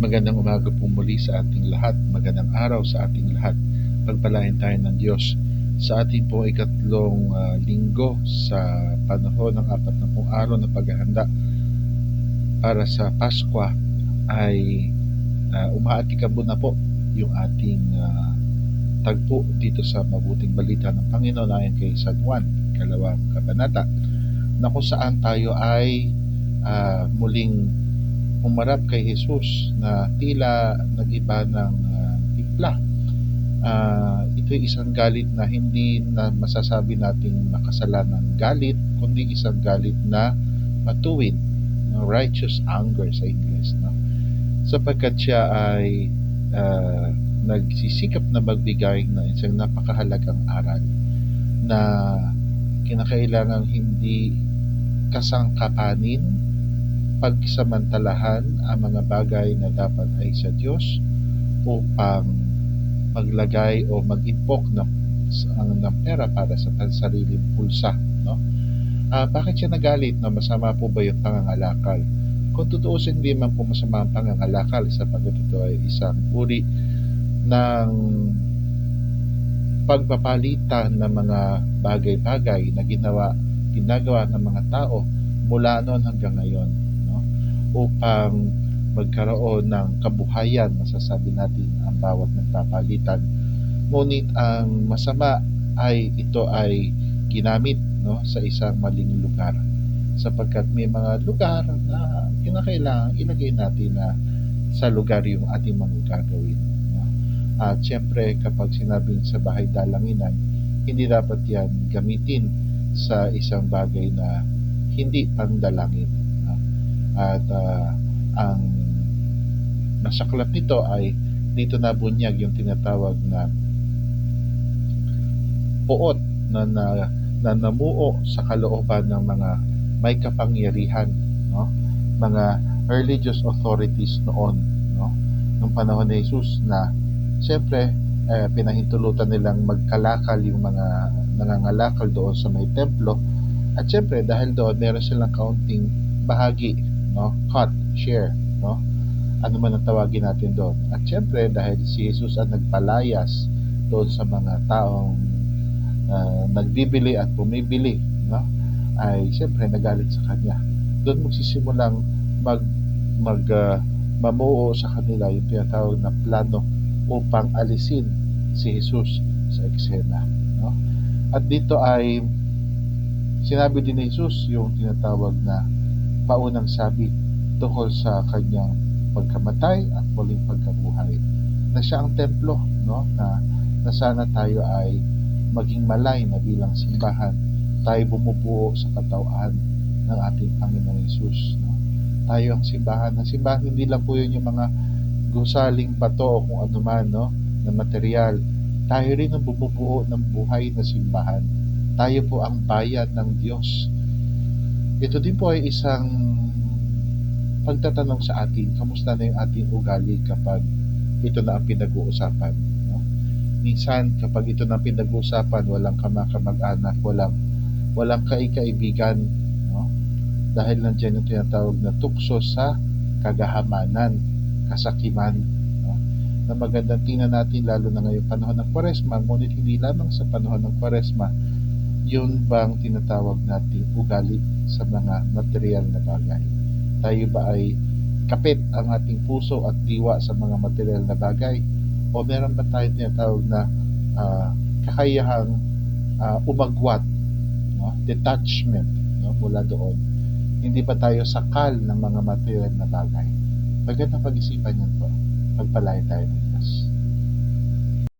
Magandang umaga po muli sa ating lahat. Magandang araw sa ating lahat. Pagpalain tayo ng Diyos sa ating po ikatlong uh, linggo sa panahon ng apat na pong araw na paghahanda para sa Pasko ay uh, umaatikabo na po yung ating uh, tagpo dito sa mabuting balita ng Panginoon ayon kay San Juan, kalawang kabanata, na kung saan tayo ay uh, muling umarap kay Jesus na tila nag-iba ng uh, timpla. Uh, ito'y isang galit na hindi na masasabi nating nakasalanan galit, kundi isang galit na matuwid, no? righteous anger sa Ingles. No? Sapagkat siya ay uh, nagsisikap na magbigay ng isang napakahalagang aral na kinakailangan hindi kasangkapanin pagsamantalahan ang mga bagay na dapat ay sa Diyos upang maglagay o mag-impok ng, ng pera para sa sariling pulsa. No? Uh, bakit siya nagalit? No? Masama po ba yung pangangalakal? Kung tutuusin, hindi man po masama ang pangangalakal sapagkat ito ay isang uri ng pagpapalitan ng mga bagay-bagay na ginawa, ginagawa ng mga tao mula noon hanggang ngayon upang magkaroon ng kabuhayan, masasabi natin ang bawat nagpapalitan. Ngunit ang masama ay ito ay ginamit no, sa isang maling lugar sapagkat may mga lugar na kinakailangan ilagay natin na sa lugar yung ating mga gagawin. No? At syempre kapag sinabing sa bahay dalanginan, hindi dapat yan gamitin sa isang bagay na hindi pangdalangin at uh, ang nasaklap nito ay dito nabunyag yung tinatawag na puot na, na, na namuo sa kalooban ng mga may kapangyarihan no? Mga religious authorities noon no? Nung panahon ni Jesus na siyempre eh, pinahintulutan nilang magkalakal yung mga nangangalakal doon sa may templo. At siyempre dahil doon meron silang kaunting bahagi no? Cut, share, no? Ano man ang tawagin natin doon. At syempre, dahil si Jesus ang nagpalayas doon sa mga taong uh, nagbibili at bumibili, no? Ay syempre nagalit sa kanya. Doon magsisimulang mag mag uh, mamuo sa kanila yung tinatawag na plano upang alisin si Jesus sa eksena, no? At dito ay sinabi din ni Jesus yung tinatawag na paunang sabi tungkol sa kanyang pagkamatay at muling pagkabuhay. Na siya ang templo no? Na, na sana tayo ay maging malay na bilang simbahan. Tayo bumubuo sa katawan ng ating Panginoong Yesus no? tayo ang simbahan. Ng simbahan hindi lang po yun yung mga gusaling bato o kung ano man no? Na material. Tayo rin ang bumubuo ng buhay na simbahan. Tayo po ang bayan ng Diyos ito din po ay isang pagtatanong sa atin, kamusta na yung ating ugali kapag ito na ang pinag-uusapan. No? Minsan, kapag ito na ang pinag-uusapan, walang kamakamag-anak, walang, walang kaikaibigan, no? dahil nandiyan yung tinatawag na tukso sa kagahamanan, kasakiman, no? na magandang tingnan natin lalo na ngayong panahon ng Kwaresma, ngunit hindi lamang sa panahon ng Kwaresma, yun bang tinatawag nating ugali sa mga material na bagay? Tayo ba ay kapit ang ating puso at diwa sa mga material na bagay? O meron ba tayong tinatawag na uh, kakayahang uh, umagwat, no? detachment no? mula doon? Hindi ba tayo sakal ng mga material na bagay? Magandang pag-isipan yan po. Pagpalay tayo ng Diyos.